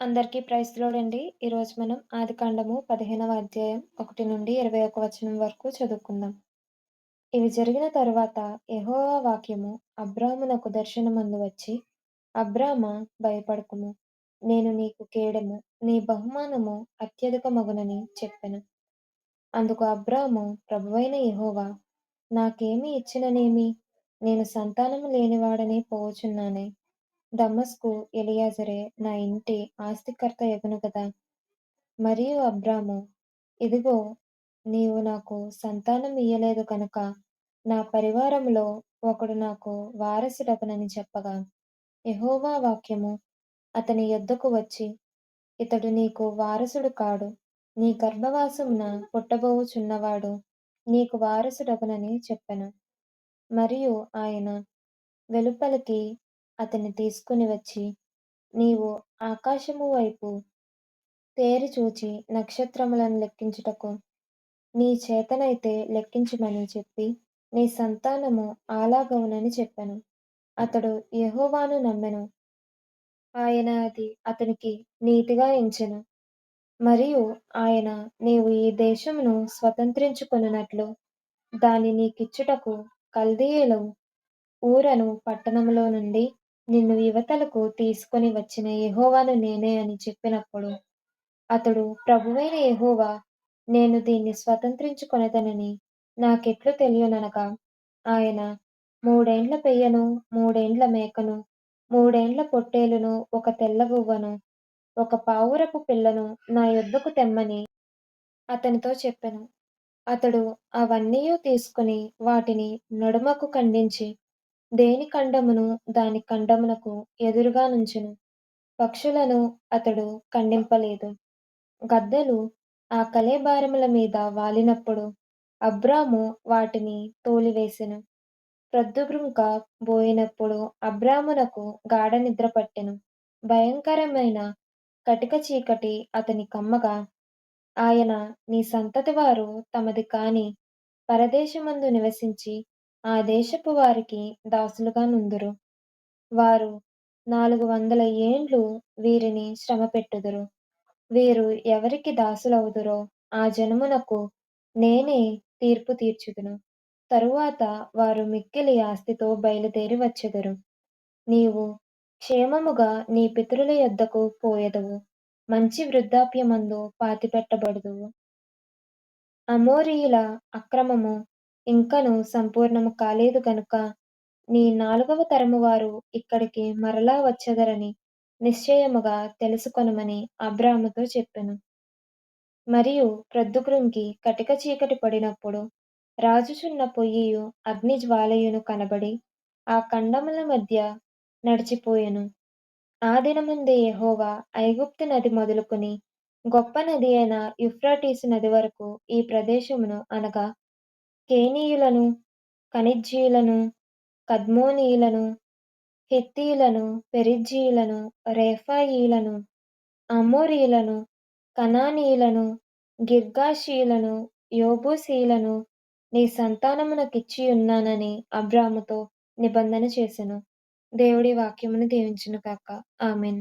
అందరికీ ప్రైజ్ లోడండి. ఈరోజు మనం ఆదికాండము 15వ అధ్యాయం ఒకటి నుండి 21 వచనం వరకు చదువుకుందాం. ఇవి జరిగిన తరువాత యహోవా వాక్యము అబ్రాహ్మునకు దర్శనమందు వచ్చి, అబ్రాహ్మ భయపడకుము, నేను నీకు కేడము నీ బహుమానము అత్యధిక మగునని చెప్పెను. అందుకు అబ్రాహము ప్రభువైన యహోవా నాకేమి ఇచ్చిననేమి? నేను సంతానము లేనివాడని పోవుచున్నానే. దమస్కు ఎలియాజరే నా ఇంటి ఆస్తికర్త ఎగును కదా మరియు అబ్రాము ఇదిగో నీవు నాకు సంతానం ఇయ్యలేదు కనుక నా పరివారంలో ఒకడు నాకు వారసుడగునని చెప్పగా యహోవా వాక్యము అతని యొద్దకు వచ్చి ఇతడు నీకు వారసుడు కాడు నీ గర్భవాసమున పుట్టబోవుచున్నవాడు నీకు వారసుడగునని చెప్పెను. మరియు ఆయన వెలుపలికి అతన్ని తీసుకుని వచ్చి నీవు ఆకాశము వైపు తేరి చూచి నక్షత్రములను లెక్కించుటకు నీ చేతనైతే లెక్కించుమని చెప్పి నీ సంతానము అలాగవునని చెప్పాను అతడు యహోవాను నమ్మెను. ఆయన అది అతనికి నీతిగా ఎంచెను. మరియు ఆయన నీవు ఈ దేశమును స్వతంత్రించుకొనున్నట్లు దాని నీకిచ్చుటకు కల్దీయులు ఊరను పట్టణములో నుండి నిన్ను యువతలకు తీసుకొని వచ్చిన యెహోవాను నేనే అని చెప్పినప్పుడు అతడు ప్రభువైన యెహోవా నేను దీన్ని స్వతంత్రించుకొనెదనని నాకెట్లు తెలియననగా ఆయన మూడేండ్ల పెయ్యను మూడేండ్ల మేకను మూడేండ్ల పొట్టేలును ఒక తెల్లగువ్వను ఒక పావురపు పిల్లను నా యొద్దకు తెమ్మని అతనితో చెప్పెను. అతడు అవన్నీ తీసుకుని వాటిని నడుమకు ఖండించి దేని ఖండమును దాని ఖండమునకు ఎదురుగా నుంచెను. పక్షులను అతడు ఖండింపలేదు. గద్దలు ఆ కళేబరముల మీద వాలినప్పుడు అబ్రాము వాటిని తోలివేసెను. ప్రొద్దుగుంక బోయినప్పుడు అబ్రామునకు గాఢనిద్ర పట్టెను. భయంకరమైన కటిక చీకటి అతని కమ్మగా ఆయన నీ సంతతివారు తమది కాని పరదేశమందు నివసించి ఆ దేశపు వారికి దాసులుగా నుందురు. వారు నాలుగు వందల ఏండ్లు వీరిని శ్రమపెట్టుదురు. వీరు ఎవరికి దాసులవుదురో ఆ జనమునకు నేనే తీర్పు తీర్చుదును. తరువాత వారు మిక్కిలి ఆస్తితో బయలుదేరి వచ్చెదరు. నీవు క్షేమముగా నీ పితరుల యొద్దకు పోయెదవు. మంచి వృద్ధాప్యమందు పాతిపెట్టబడుదువు. అమోరీయుల అక్రమము ఇంకను సంపూర్ణము కాలేదు గనుక నీ నాలుగవ తరమువారు ఇక్కడికి మరలా వచ్చెదరని నిశ్చయముగా తెలుసుకొనమని అబ్రాముతో చెప్పెను. మరియు ప్రొద్దుగురుంకి కటిక చీకటి పడినప్పుడు రాజుచున్న పొయ్యియు అగ్నిజ్వాలయును కనబడి ఆ ఖండముల మధ్య నడిచిపోయెను. ఆ దినముందే యెహోవా ఐగుప్తు నది మొదలుకొని గొప్ప నది అయిన యుఫ్రాటీసు నది వరకు ఈ ప్రదేశమును అనగా కేనీయులను కనిజ్జీయులను కద్మోనీయులను హిత్తీయులను పెరిజ్జీయులను రేఫాయిలను అమోరీయులను కనానీయులను గిర్గాషీయులను యెబూసీయులను నీ సంతానమునకిచ్చియున్నానని అబ్రాముతో నిబంధన చేసెను. దేవుడి వాక్యమును దీవించును కాక ఆమెన్